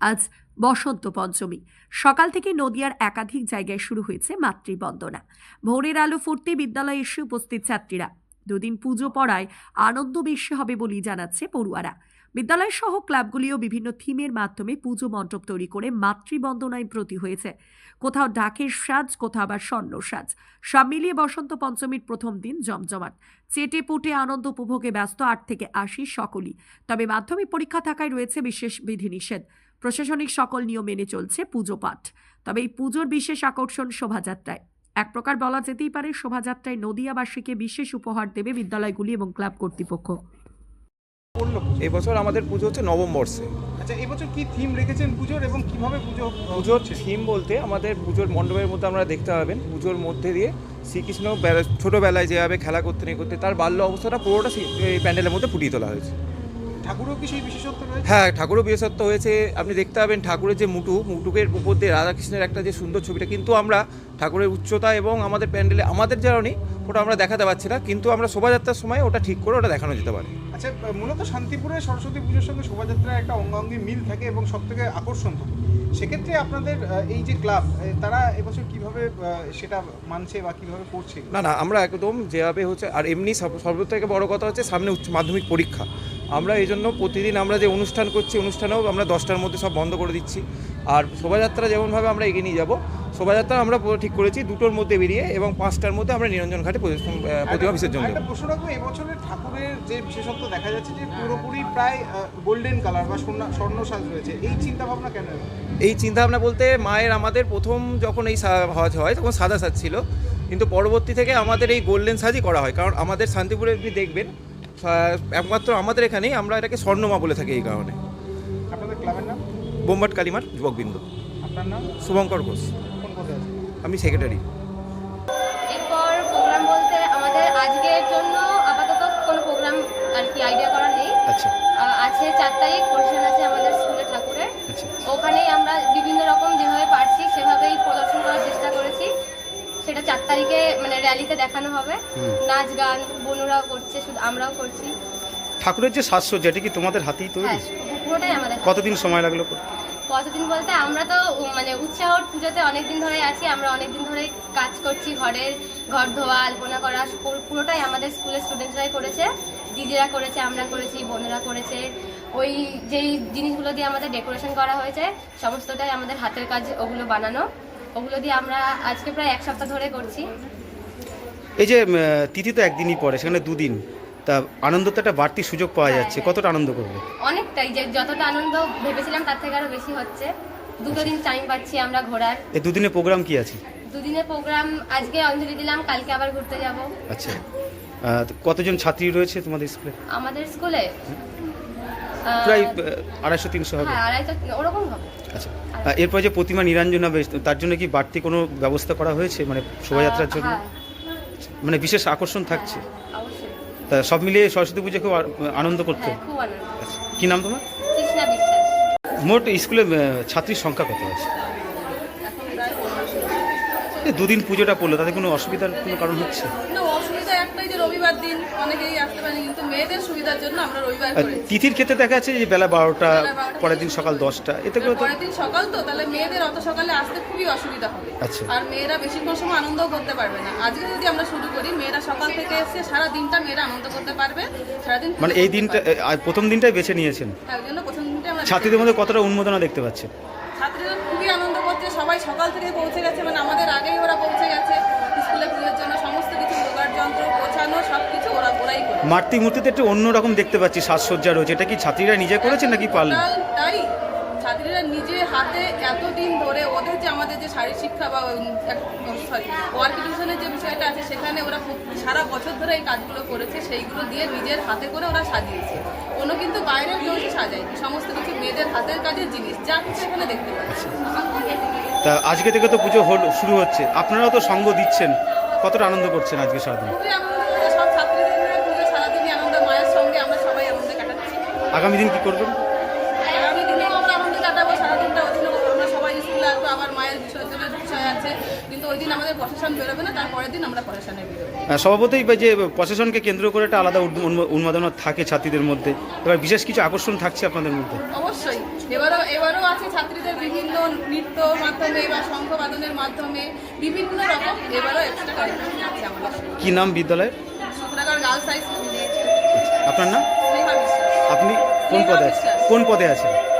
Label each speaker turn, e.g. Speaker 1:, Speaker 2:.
Speaker 1: আজ বসন্ত পঞ্চমী। সকাল থেকে নদিয়ার একাধিক জায়গায় শুরু হয়েছে মাতৃবন্দনা। ভোরের আলো ফুটতে বিদ্যালয়ে এসে উপস্থিত ছাত্রীরা। দুদিন পুজো পড়ায় আনন্দ বেশি হবে বলেই জানাচ্ছে পড়ুয়ারা। বিদ্যালয় সহ ক্লাবগুলিও বিভিন্ন থিমের মাধ্যমে পুজো মণ্ডপ তৈরি করে মাতৃবন্দনায় ব্রতী হয়েছে। কোথাও ডাকের সাজ, কোথাও আবার স্বর্ণ সাজ। সব মিলিয়ে বসন্ত পঞ্চমীর প্রথম দিন জমজমাট। চেটে পুটে আনন্দ উপভোগে ব্যস্ত আট থেকে আশি সকলই। তবে মাধ্যমিক পরীক্ষা থাকায় রয়েছে বিশেষ বিধিনিষেধ। প্রশাসনিক সকল নিয়ম মেনে চলছে পুজো পাঠ। তবে এই পুজোর বিশেষ আকর্ষণ শোভাযাত্রায়। এক প্রকার বলা যেতেই পারে শোভাযাত্রায় নদিয়াবাসীকে বিশেষ উপহার দেবে বিদ্যালয়গুলি এবং ক্লাব কর্তৃপক্ষ।
Speaker 2: এবছর আমাদের পুজো হচ্ছে নবমবর্ষে
Speaker 3: আচ্ছা এবছর কি থিম রেখেছেন পুজোর এবং কীভাবে পুজো
Speaker 2: পুজোর
Speaker 3: হচ্ছে?
Speaker 2: থিম বলতে আমাদের পুজোর মণ্ডপের মধ্যে আমরা দেখতে পাবেন পুজোর মধ্যে দিয়ে শ্রীকৃষ্ণ বেলা- ছোটবেলায় যেভাবে খেলা করতে নিয়ে করতে তার বাল্য অবস্থাটা পুরোটা এই প্যান্ডেলের মধ্যে ফুটিয়ে তোলা হয়েছে। হ্যাঁ ঠাকুরও বিশেষত্ব হয়েছে। আপনি দেখতে পাবেন ঠাকুরের যে মুটু মুটুকের উপর দিয়ে রাধাকৃষ্ণের একটা যে সুন্দর ছবিটা কিন্তু আমরা ঠাকুরের উচ্চতা এবং আমাদের প্যান্ডেলে আমাদের জানি ওটা আমরা দেখাতে পারছি না কিন্তু আমরা শোভাযাত্রার সময় ওটা ঠিক করে ওটা দেখানো যেতে পারে।
Speaker 3: আচ্ছা মূলত শান্তিপুরে সরস্বতী পুজোর সঙ্গে শোভাযাত্রার একটা অঙ্গাঙ্গি মিল থাকে এবং সব থেকে আকর্ষণ থাকে সেক্ষেত্রে আপনাদের এই যে ক্লাব তারা এবছর কীভাবে সেটা মানছে বা কীভাবে করছে?
Speaker 2: না না আমরা একদম যেভাবে হচ্ছে আর এমনি সব- সর্ব থেকে বড় কথা হচ্ছে সামনে উচ্চ মাধ্যমিক পরীক্ষা। আমরা এই জন্য প্রতিদিন আমরা যে অনুষ্ঠান করছি অনুষ্ঠানেও আমরা দশটার মধ্যে সব বন্ধ করে দিচ্ছি। আর শোভাযাত্রা যেমনভাবে আমরা এগিয়ে নিয়ে যাব শোভাযাত্রা আমরা পুরো ঠিক করেছি দুটোর মধ্যে বেরিয়ে এবং পাঁচটার মধ্যে আমরা নিরঞ্জন ঘাটে প্রতিমা বিসর্জন দেবো।
Speaker 3: প্রশ্ন রাখব এবছরের ঠাকুরের যে বিশেষত্ব দেখা যাচ্ছে যে পুরোপুরি প্রায় গোল্ডেন কালার বা স্বর্ণ স্বর্ণ সাজ রয়েছে এই চিন্তা ভাবনা কেন?
Speaker 2: এই চিন্তাভাবনা বলতে মায়ের আমাদের প্রথম যখন এই হজ হয় তখন সাদা সাজ ছিল। কিন্তু পরবর্তী থেকে আমাদের এই গোল্ডেন সাজই করা হয় কারণ আমাদের শান্তিপুরে আপনি দেখবেন একমাত্র আমাদের এখানেই আমরা এটাকে স্বর্ণমা বলে থাকি এই কারণে।
Speaker 3: আপনাদের ক্লাবের নাম?
Speaker 2: বোম্বাট কালিমার যুবকবৃন্দ
Speaker 3: আপনার নাম?
Speaker 2: শুভঙ্কর ঘোষ।
Speaker 3: কোন পদে আছে
Speaker 2: আমি সেক্রেটারি।
Speaker 4: এরপর প্রোগ্রাম বলতে আমাদের আজকের জন্য আপাতত কোনো প্রোগ্রাম আর কি আইডিয়া করা নেই।
Speaker 2: আচ্ছা।
Speaker 4: আছে চার তারিখ পরিষদ আছে আমাদের স্কুলে ঠাকুরের।
Speaker 2: আচ্ছা।
Speaker 4: ওখানেই আমরা বিভিন্ন রকম যেভাবে পারছি সেভাবেই মানে র্যালিতে দেখানো হবে। নাচ গান বোনরাও করছে শুধু আমরাও করছি।
Speaker 5: ঠাকুরের যে সাজসজ্জা এটা কি তোমাদের হাতেই তৈরি?
Speaker 4: হ্যাঁ পুরোটাই আমাদের
Speaker 5: কতদিন সময় লাগল করতে?
Speaker 4: কতদিন বলতে আমরা তো মানে উৎসাহর পুজোতে অনেকদিন ধরে আছি আমরা অনেকদিন ধরে কাজ করছি ঘরের ঘর ধোয়া আলপনা করা পুরোটাই আমাদের স্কুলের স্টুডেন্টরাই করেছে। দিদিরা করেছে আমরা করেছি বোনেরা করেছে। ওই যেই জিনিসগুলো দিয়ে আমাদের ডেকোরেশন করা হয়েছে সমস্তটাই আমাদের হাতের কাজ ওগুলো বানানো। ওগুলো দিয়ে আমরা আজকে প্রায় এক সপ্তাহ ধরে করছি।
Speaker 5: এই যে তিথি তো একদিনই পরে সেখানে দুদিন। তা আনন্দ তো একটা বাড়তি সুযোগ পাওয়া
Speaker 4: হ্যাঁ,
Speaker 5: যাচ্ছে
Speaker 4: হ্যাঁ।
Speaker 5: কতটা আনন্দ করবে?
Speaker 4: অনেকটাই যে যতটা আনন্দ ভেবেছিলাম তার থেকে আরও বেশি হচ্ছে। দুটো দিন টাইম পাচ্ছি আমরা ঘোরার।
Speaker 5: এই দুদিনের প্রোগ্রাম কি আছে?
Speaker 4: দুদিনের প্রোগ্রাম আজকে অঞ্জলি দিলাম কালকে আবার ঘুরতে যাব।
Speaker 5: আচ্ছা। কতজন ছাত্রী রয়েছে তোমাদের স্কুলে?
Speaker 4: আমাদের স্কুলে?
Speaker 5: প্রায় আড়াইশো তিনশো হবে।
Speaker 4: হ্যাঁ ওরকম হবে।
Speaker 5: আচ্ছা। এরপর যে প্রতিমা নিরঞ্জন হবে তার জন্য কি বাড়তি কোনো ব্যবস্থা করা হয়েছে মানে শোভাযাত্রার জন্য? মানে বিশেষ আকর্ষণ থাকছে।
Speaker 4: হ্যাঁ,
Speaker 5: তা সব মিলিয়ে সরস্বতী পুজো খুব আনন্দ করতে।
Speaker 4: হ্যাঁ খুব আনন্দ।
Speaker 5: আচ্ছা, কি নাম তোমার? মোট স্কুলে ছাত্রীর সংখ্যা কত আছে? দুদিন পুজোটা পড়ল তাতে কোনো অসুবিধার কোনো কারণ হচ্ছে?
Speaker 6: না অসুবিধা একটাই যে রবিবার দিন অনেকেই আসতে পারে কিন্তু মেয়েদের সুবিধার জন্য আমরা রবিবার
Speaker 5: তিথির ক্ষেত্রে দেখা যাচ্ছে যে বেলা বারোটা পরের দিন সকাল দশটা এতে করে
Speaker 6: পরের দিন সকাল তো তাহলে মেয়েদের অত সকালে আসতে খুবই অসুবিধা হবে।
Speaker 5: আচ্ছা।
Speaker 6: আর মেয়েরা বেশিক্ষণ সময় আনন্দও করতে পারবে না। আজকে যদি আমরা শুরু করি মেয়েরা সকাল থেকে এসে সারা দিনটা মেয়েরা আনন্দ করতে পারবে। সারাদিন
Speaker 5: মানে এই দিনটা। প্রথম দিনটাই বেছে নিয়েছেন?
Speaker 6: তার জন্য প্রথম দিনটা আমরা
Speaker 5: ছাত্রীদের মধ্যে কতটা উন্মোদনা দেখতে পাচ্ছে
Speaker 6: ছাত্রীরা খুবই আনন্দ করছে সবাই সকাল থেকে পৌঁছে গেছে মানে আমাদের আগেই ওরা পৌঁছে গেছে। স্কুলে পুজোর জন্য সমস্ত কিছু জোগাড় যন্ত্র গোছানো সব কিছু ওরা ওরাই করে
Speaker 5: মাতৃ মূর্তিতে একটু অন্যরকম দেখতে পাচ্ছি সাজসজ্জা রয়েছে। এটা কি ছাত্রীরা নিজে করেছে নাকি
Speaker 6: টোটাল তাই ছাত্রীরা নিজে হাতে এতদিন ধরে ওদের যে আমাদের যে শারীরিক শিক্ষা বা সরি ওয়ার্ক এডুকেশনের যে বিষয়টা আছে সেখানে ওরা সারা বছর ধরে এই কাজগুলো করেছে সেইগুলো দিয়ে নিজের হাতে করে ওরা সাজিয়েছে। কোনো কিন্তু বাইরের কেউ সাজায়নি সমস্ত কিছু মেয়েদের হাতের কাজের জিনিস যা কিছু এখানে দেখতে পাচ্ছি।
Speaker 5: তা আজকে থেকে তো পুজো হল শুরু হচ্ছে। আপনারাও তো সঙ্গ দিচ্ছেন। কতটা আনন্দ করছেন আজকে সারাদিন? আগামী দিন কি করবেন
Speaker 6: আগামী দিনেও আমরা আনন্দ কাটাবো সারাদিনটা ওই জন্য আমরা সবাই স্কুলে আসব আবার মায়ের বিসর্জনের বিষয় আছে কিন্তু ওই ওই দিন আমাদের প্রশাসন বেরোবে না তারপরের দিন আমরা প্রশাসনে বেরোবো।
Speaker 5: আহ, স্বভাবতই বা যে প্রশাসনকে কেন্দ্র করে একটা আলাদা উন্ম- উন্ম- উন্মাদনা থাকে ছাত্রীদের মধ্যে। এবার বিশেষ কিছু আকর্ষণ থাকছে আপনাদের মধ্যে?
Speaker 6: অবশ্যই। এবারও এবারও আছে ছাত্রীদের বিভিন্ন নৃত্য মাধ্যমে বা শঙ্খবাদনের মাধ্যমে বিভিন্ন রকম এবারও এক্সট্রা কারিকুলাম আছে আমাদের
Speaker 5: কি নাম বিদ্যালয়ের?
Speaker 6: সুতরাগড় গার্লস হাই স্কুল
Speaker 5: আপনার নাম? আপনি কোন পদে আছেন? কোন পদে আছেন?